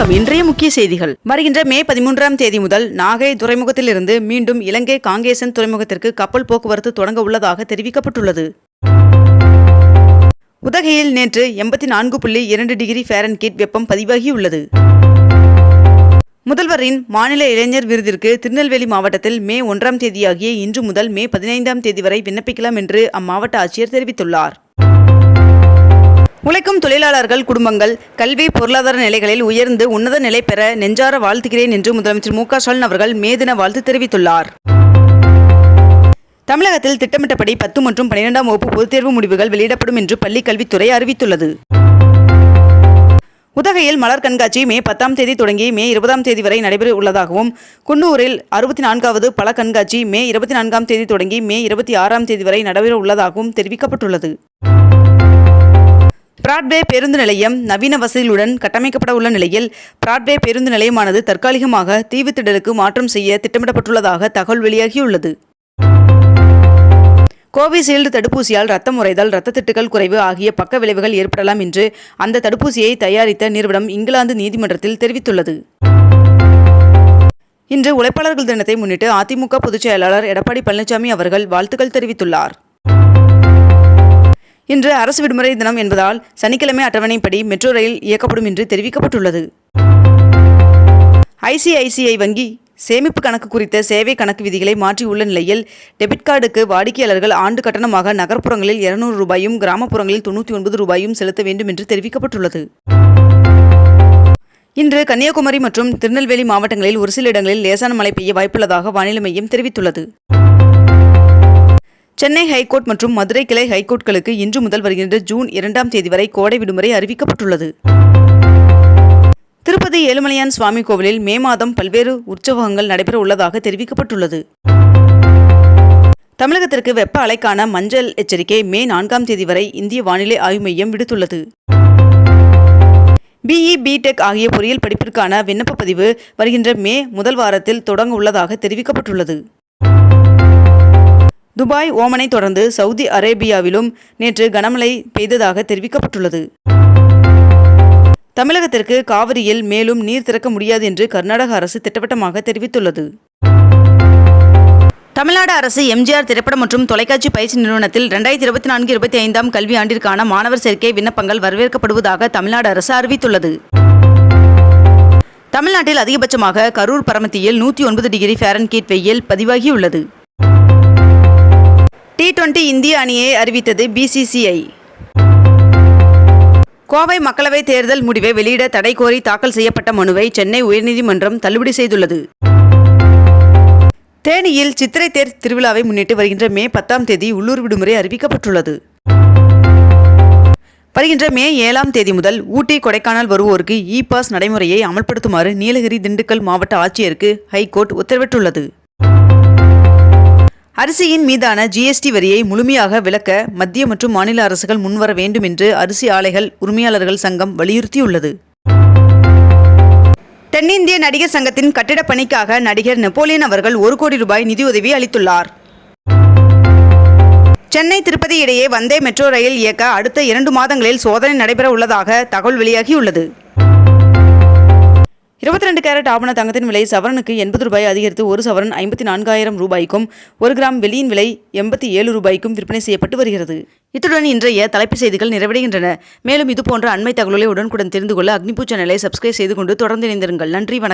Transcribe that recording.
வணக்கம். இன்றைய முக்கிய செய்திகள். வருகின்ற மே பதிமூன்றாம் தேதி முதல் நாகை துறைமுகத்திலிருந்து மீண்டும் இலங்கை காங்கேசன் துறைமுகத்திற்கு கப்பல் போக்குவரத்து தொடங்க உள்ளதாக தெரிவிக்கப்பட்டுள்ளது. உதகையில் நேற்று எண்பத்தி நான்கு புள்ளி இரண்டு டிகிரி ஃபேரன்கீட் வெப்பம் பதிவாகியுள்ளது. முதல்வரின் மாநில இளைஞர் விருதிற்கு திருநெல்வேலி மாவட்டத்தில் மே ஒன்றாம் தேதியாகிய இன்று முதல் மே பதினைந்தாம் தேதி வரை விண்ணப்பிக்கலாம் என்று அம்மாவட்ட ஆட்சியர் தெரிவித்துள்ளார். உழைக்கும் தொழிலாளர்கள் குடும்பங்கள் கல்வி பொருளாதார நிலைகளில் உயர்ந்து உன்னத நிலை பெற நெஞ்சார வாழ்த்துகிறேன் என்று முதலமைச்சர் மு க ஸ்டாலின் அவர்கள் மே தின வாழ்த்து தெரிவித்துள்ளார். தமிழகத்தில் திட்டமிட்டபடி பத்து மற்றும் பன்னிரெண்டாம் வகுப்பு பொதுத் தேர்வு முடிவுகள் வெளியிடப்படும் என்று பள்ளிக் கல்வித்துறை அறிவித்துள்ளது. உதகையில் மலர் கண்காட்சி மே பத்தாம் தேதி தொடங்கி மே இருபதாம் தேதி வரை நடைபெற உள்ளதாகவும் குன்னூரில் அறுபத்தி நான்காவது பல கண்காட்சி மே இருபத்தி நான்காம் தேதி தொடங்கி மே இருபத்தி ஆறாம் தேதி வரை நடைபெற உள்ளதாகவும் தெரிவிக்கப்பட்டுள்ளது. பிராட்வே பேருந்து நிலையம் நவீன வசதிகளுடன் கட்டமைக்கப்பட உள்ள நிலையில் பிராட்வே பேருந்து நிலையமானது தற்காலிகமாக தீவுத்திடலுக்கு மாற்றம் செய்ய திட்டமிடப்பட்டுள்ளதாக தகவல் வெளியாகியுள்ளது. கோவிஷீல்டு தடுப்பூசியால் ரத்தம் உறைதல் இரத்த திட்டுகள் குறைவு ஆகிய பக்க விளைவுகள் ஏற்படலாம் என்று அந்த தடுப்பூசியை தயாரித்த நிறுவனம் இங்கிலாந்து நீதிமன்றத்தில் தெரிவித்துள்ளது. இன்று உழைப்பாளர்கள் தினத்தை முன்னிட்டு அதிமுக பொதுச் செயலாளர் எடப்பாடி பழனிசாமி அவர்கள் வாழ்த்துக்கள் தெரிவித்துள்ளார். இன்று அரசு விடுமுறை தினம் என்பதால் சனிக்கிழமை அட்டவணைப்படி மெட்ரோ ரயில் இயக்கப்படும் என்று தெரிவிக்கப்பட்டுள்ளது. ஐசிஐசிஐ வங்கி சேமிப்பு கணக்கு குறித்த சேவை கணக்கு விதிகளை மாற்றியுள்ள நிலையில் டெபிட் கார்டுக்கு வாடிக்கையாளர்கள் ஆண்டு கட்டணமாக நகர்ப்புறங்களில் இருநூறு ரூபாயும் கிராமப்புறங்களில் தொண்ணூற்றி ஒன்பது ரூபாயும் செலுத்த வேண்டும் என்று தெரிவிக்கப்பட்டுள்ளது. இன்று கன்னியாகுமரி மற்றும் திருநெல்வேலி மாவட்டங்களில் ஒரு சில இடங்களில் லேசான மழை பெய்ய வாய்ப்புள்ளதாக வானிலை மையம் தெரிவித்துள்ளது. சென்னை ஹைகோர்ட் மற்றும் மதுரை கிளை ஹைகோர்ட்களுக்கு இன்று முதல் வருகின்ற ஜூன் இரண்டாம் தேதி வரை கோடை விடுமுறை அறிவிக்கப்பட்டுள்ளது. திருப்பதி ஏழுமலையான் சுவாமி கோவிலில் மே மாதம் பல்வேறு உற்சவங்கள் நடைபெற உள்ளதாக தெரிவிக்கப்பட்டுள்ளது. தமிழகத்திற்கு வெப்ப அலைக்கான மஞ்சள் எச்சரிக்கை மே நான்காம் தேதி வரை இந்திய வானிலை ஆய்வு மையம் விடுத்துள்ளது. பிஇ பிடெக் ஆகிய பொறியியல் படிப்பிற்கான விண்ணப்ப பதிவு வருகின்ற மே முதல் வாரத்தில் தொடங்க உள்ளதாக தெரிவிக்கப்பட்டுள்ளது. துபாய் ஓமனை தொடர்ந்து சவுதி அரேபியாவிலும் நேற்று கனமழை பெய்ததாக தெரிவிக்கப்பட்டுள்ளது. தமிழகத்திற்கு காவிரியில் மேலும் நீர் திறக்க முடியாது என்று கர்நாடக அரசு திட்டவட்டமாக தெரிவித்துள்ளது. தமிழ்நாடு அரசு எம்ஜிஆர் திரைப்படம் மற்றும் தொலைக்காட்சி பயிற்சி நிறுவனத்தில் ரெண்டாயிரத்தி இருபத்தி நான்கு இருபத்தி ஐந்தாம் கல்வி ஆண்டிற்கான மாணவர் சேர்க்கை விண்ணப்பங்கள் வரவேற்கப்படுவதாக தமிழ்நாடு அரசு அறிவித்துள்ளது. தமிழ்நாட்டில் அதிகபட்சமாக கரூர் பரமத்தியில் நூற்றி ஒன்பது டிகிரி ஃபேரன்கீட் வெயில் பதிவாகியுள்ளது. டுவெண்டி இந்திய அணியை அறிவித்தது பிசிசிஐ கோவை மக்களவைத் தேர்தல் முடிவை வெளியிட தடை கோரி தாக்கல் செய்யப்பட்ட மனுவை சென்னை உயர்நீதிமன்றம் தள்ளுபடி செய்துள்ளது. தேனியில் சித்திரை தேர் திருவிழாவை முன்னிட்டு வருகின்ற மே பத்தாம் தேதி உள்ளூர் விடுமுறை அறிவிக்கப்பட்டுள்ளது. வருகின்ற மே ஏழாம் தேதி முதல் ஊட்டி கொடைக்கானல் வருவோருக்கு இ பாஸ் நடைமுறையை அமல்படுத்துமாறு நீலகிரி திண்டுக்கல் மாவட்ட ஆட்சியருக்கு ஹைகோர்ட் உத்தரவிட்டுள்ளது. அரிசியின் மீதான ஜிஎஸ்டி வரியை முழுமையாக விலக்க மத்திய மற்றும் மாநில அரசுகள் முன்வர வேண்டும் என்று அரிசி ஆலைகள் உரிமையாளர்கள் சங்கம் வலியுறுத்தியுள்ளது. தென்னிந்திய நடிகர் சங்கத்தின் கட்டிடப் பணிக்காக நடிகர் நெப்போலியன் அவர்கள் ஒரு கோடி ரூபாய் நிதியுதவி அளித்துள்ளார். சென்னை திருப்பதி இடையே வந்தே மெட்ரோ ரயில் இயக்க அடுத்த இரண்டு மாதங்களில் சோதனை நடைபெற உள்ளதாக தகவல் வெளியாகியுள்ளது. இருபத்தி ரெண்டு கேரட் ஆபண தங்கத்தின் விலை சவரனுக்கு எண்பது ரூபாய் அதிகரித்து ஒரு சவரன் ஐம்பத்தி நான்காயிரம் ரூபாய்க்கும் ஒரு கிராம் வெள்ளியின் விலை எண்பத்தி ஏழு ரூபாய்க்கும் விற்பனை செய்யப்பட்டு வருகிறது. இத்துடன் இன்றைய தலைப்புச் செய்திகள் நிறைவடைகின்றன. மேலும் இதுபோன்ற அண்மை தகவல்களை உடனுக்குடன் தெரிந்து கொள்ள அக்னிபூ சேனலை சப்ஸ்கிரைப் செய்து கொண்டு தொடர்ந்து இணைந்திருங்கள். நன்றி வணக்கம்.